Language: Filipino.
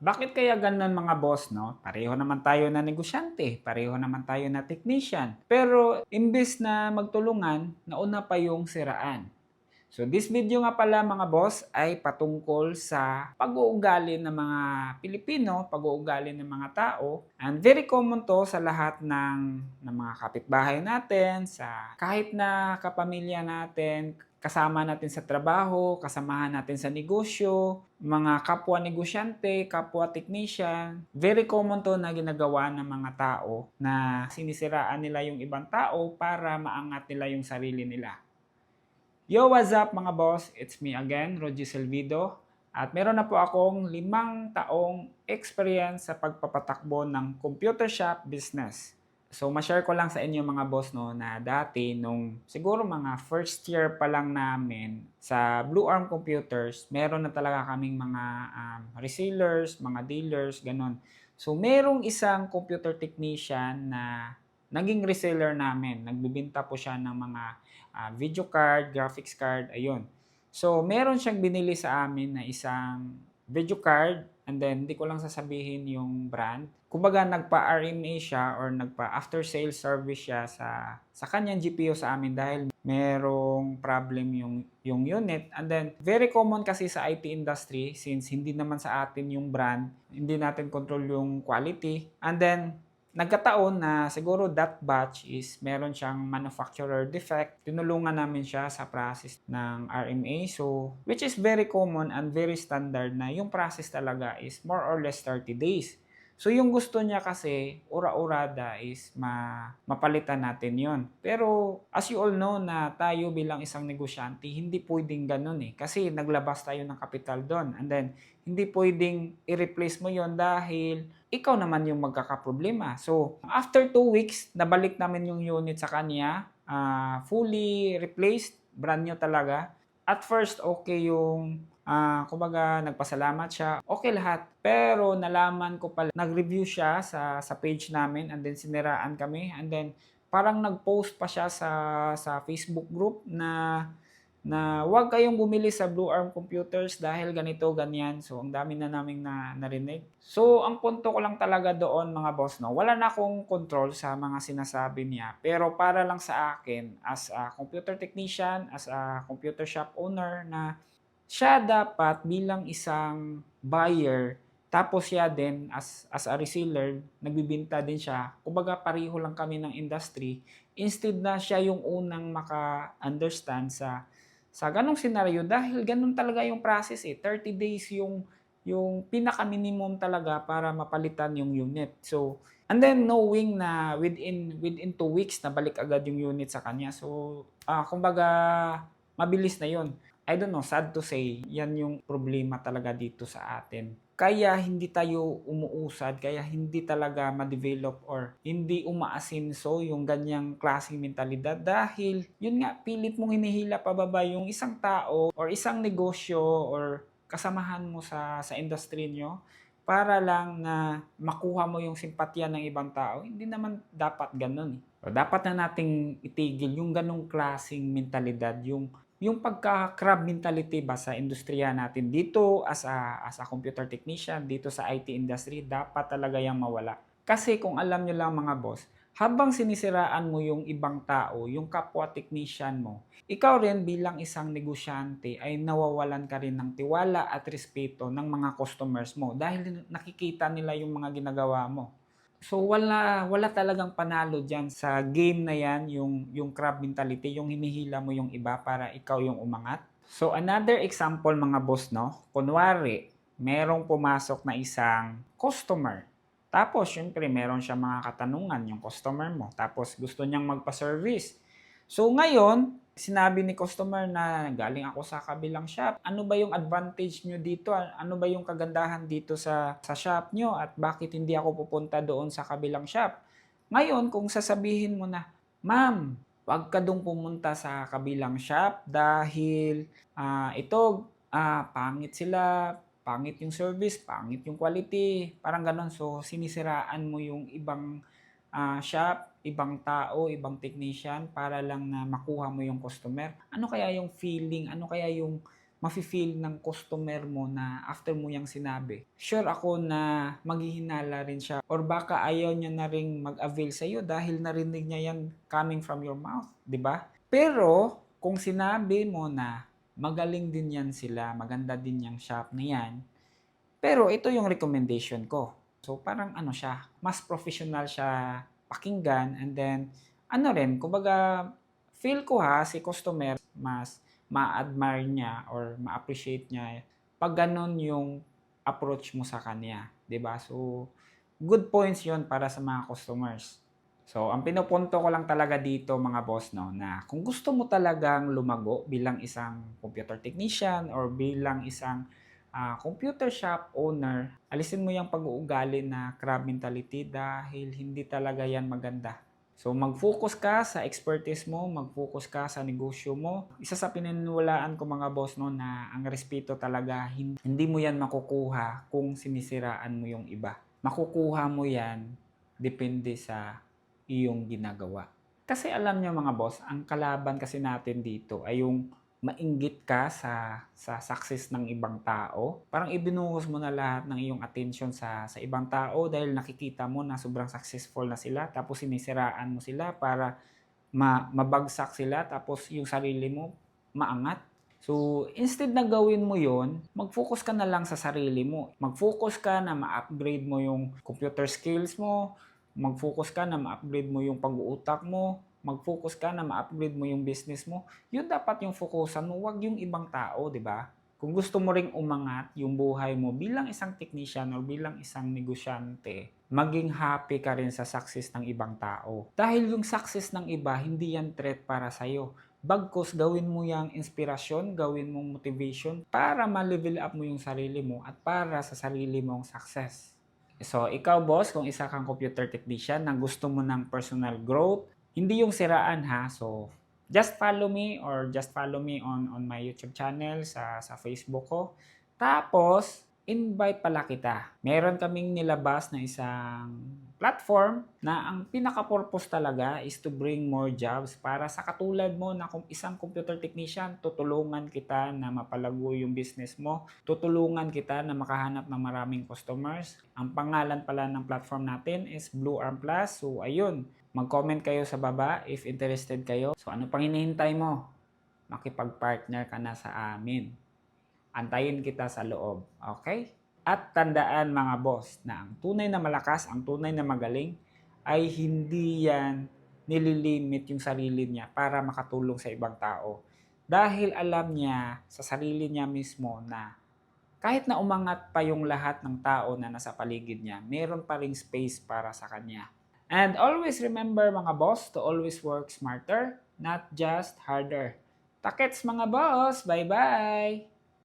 Bakit kaya ganun mga boss, no? Pareho naman tayo na negosyante, pareho naman tayo na technician. Pero imbes na magtulungan, nauna pa yung siraan. So this video nga pala mga boss ay patungkol sa pag-uugali ng mga Pilipino, pag-uugali ng mga tao. And very common to sa lahat ng, ng mga kapitbahay natin, sa kahit na kapamilya natin, kasama natin sa trabaho, kasamahan natin sa negosyo, mga kapwa negosyante, kapwa technician. Very common to na ginagawa ng mga tao na sinisiraan nila yung ibang tao para maangat nila yung sarili nila. Yo, what's up mga boss? It's me again, Roger Silvido. At meron na po akong limang taong experience sa pagpapatakbo ng computer shop business. So, ma-share ko lang sa inyo mga boss no, na dati nung siguro mga first year pa lang namin sa Blue Arm Computers, meron na talaga kaming mga um, resellers, mga dealers, ganun. So, merong isang computer technician na naging reseller namin. Nagbibinta po siya ng mga ah, video card, graphics card, ayun. So, meron siyang binili sa amin na isang video card and then hindi ko lang sasabihin yung brand. Kumbaga nagpa-RMA siya or nagpa-after sales service siya sa sa kanyang GPU sa amin dahil merong problem yung yung unit and then very common kasi sa IT industry since hindi naman sa atin yung brand, hindi natin control yung quality and then nagkataon na siguro that batch is meron siyang manufacturer defect. Tinulungan namin siya sa process ng RMA. So, which is very common and very standard na yung process talaga is more or less 30 days. So, yung gusto niya kasi, ura-urada is ma mapalitan natin yon. Pero, as you all know na tayo bilang isang negosyante, hindi pwedeng ganun eh. Kasi naglabas tayo ng capital doon. And then, hindi pwedeng i-replace mo yon dahil ikaw naman yung magkakaproblema. So, after two weeks, nabalik namin yung unit sa kanya, ah, fully replaced, brand new talaga. At first, okay yung, ah, kumbaga, nagpasalamat siya. Okay lahat. Pero nalaman ko pala, nag-review siya sa, sa page namin and then siniraan kami. And then, parang nag-post pa siya sa, sa Facebook group na na huwag kayong bumili sa Blue Arm Computers dahil ganito, ganyan. So, ang dami na naming na, narinig. So, ang punto ko lang talaga doon, mga boss, no, wala na akong control sa mga sinasabi niya. Pero para lang sa akin, as a computer technician, as a computer shop owner, na siya dapat bilang isang buyer, tapos siya din as, as a reseller, nagbibinta din siya. Kumbaga pareho lang kami ng industry. Instead na siya yung unang maka-understand sa sa ganong senaryo dahil ganun talaga yung process eh. 30 days yung yung pinaka minimum talaga para mapalitan yung unit. So, and then knowing na within within two weeks na balik agad yung unit sa kanya. So, ah kumbaga mabilis na yon. I don't know, sad to say, yan yung problema talaga dito sa atin. Kaya hindi tayo umuusad, kaya hindi talaga ma-develop or hindi umaasinso yung ganyang klaseng mentalidad dahil yun nga, pilit mong hinihila pababa yung isang tao or isang negosyo or kasamahan mo sa sa industry nyo para lang na makuha mo yung simpatya ng ibang tao. Hindi naman dapat ganun. eh. Dapat na nating itigil yung ganong klaseng mentalidad, yung yung pagka-crab mentality ba sa industriya natin dito as a, as a computer technician, dito sa IT industry, dapat talaga yung mawala. Kasi kung alam nyo lang mga boss, habang sinisiraan mo yung ibang tao, yung kapwa technician mo, ikaw rin bilang isang negosyante ay nawawalan ka rin ng tiwala at respeto ng mga customers mo dahil nakikita nila yung mga ginagawa mo. So wala wala talagang panalo diyan sa game na 'yan, yung yung crab mentality, yung hinihila mo yung iba para ikaw yung umangat. So another example mga boss no, kunwari merong pumasok na isang customer. Tapos syempre meron siya mga katanungan yung customer mo. Tapos gusto niyang magpa-service. So ngayon, sinabi ni customer na galing ako sa kabilang shop. Ano ba yung advantage nyo dito? Ano ba yung kagandahan dito sa, sa shop nyo? At bakit hindi ako pupunta doon sa kabilang shop? Ngayon, kung sasabihin mo na, Ma'am, wag ka doon pumunta sa kabilang shop dahil ah, ito, ah, pangit sila, pangit yung service, pangit yung quality, parang ganon. So, sinisiraan mo yung ibang ah, shop, ibang tao, ibang technician para lang na makuha mo yung customer. Ano kaya yung feeling, ano kaya yung mafe-feel ng customer mo na after mo yung sinabi. Sure ako na maghihinala rin siya or baka ayaw niya na rin mag-avail sa iyo dahil narinig niya yan coming from your mouth, 'di ba? Pero kung sinabi mo na magaling din yan sila, maganda din yung shop na yan, pero ito yung recommendation ko. So parang ano siya, mas professional siya pakinggan and then ano rin, kumbaga feel ko ha, si customer mas ma-admire niya or ma-appreciate niya pag ganun yung approach mo sa kanya, 'di ba? So good points 'yon para sa mga customers. So, ang pinupunto ko lang talaga dito mga boss no na kung gusto mo talagang lumago bilang isang computer technician or bilang isang ah, computer shop owner, alisin mo yung pag-uugali na crab mentality dahil hindi talaga yan maganda. So mag-focus ka sa expertise mo, mag-focus ka sa negosyo mo. Isa sa pininiwalaan ko mga boss no na ang respeto talaga hin- hindi mo yan makukuha kung sinisiraan mo yung iba. Makukuha mo yan depende sa iyong ginagawa. Kasi alam niyo mga boss, ang kalaban kasi natin dito ay yung mainggit ka sa sa success ng ibang tao. Parang ibinuhos mo na lahat ng iyong attention sa sa ibang tao dahil nakikita mo na sobrang successful na sila tapos sinisiraan mo sila para ma, mabagsak sila tapos yung sarili mo maangat. So, instead na gawin mo yon, mag-focus ka na lang sa sarili mo. Mag-focus ka na ma-upgrade mo yung computer skills mo, mag-focus ka na ma-upgrade mo yung pag-uutak mo, mag-focus ka na ma-upgrade mo yung business mo. Yun dapat yung fokusan mo, wag yung ibang tao, di ba? Kung gusto mo ring umangat yung buhay mo bilang isang technician or bilang isang negosyante, maging happy ka rin sa success ng ibang tao. Dahil yung success ng iba, hindi yan threat para sa'yo. Bagkos, gawin mo yung inspirasyon, gawin mong motivation para ma-level up mo yung sarili mo at para sa sarili mong success. So, ikaw boss, kung isa kang computer technician na gusto mo ng personal growth, hindi yung siraan ha. So, just follow me or just follow me on on my YouTube channel sa sa Facebook ko. Tapos, invite pala kita. Meron kaming nilabas na isang platform na ang pinaka-purpose talaga is to bring more jobs para sa katulad mo na kung isang computer technician, tutulungan kita na mapalago yung business mo, tutulungan kita na makahanap ng maraming customers. Ang pangalan pala ng platform natin is Blue Arm Plus. So ayun, mag-comment kayo sa baba if interested kayo. So ano pang hinihintay mo? Makipag-partner ka na sa amin. Antayin kita sa loob. Okay? At tandaan mga boss na ang tunay na malakas, ang tunay na magaling ay hindi yan nililimit yung sarili niya para makatulong sa ibang tao. Dahil alam niya sa sarili niya mismo na kahit na umangat pa yung lahat ng tao na nasa paligid niya, meron pa ring space para sa kanya. And always remember mga boss to always work smarter, not just harder. Takets mga boss! Bye-bye!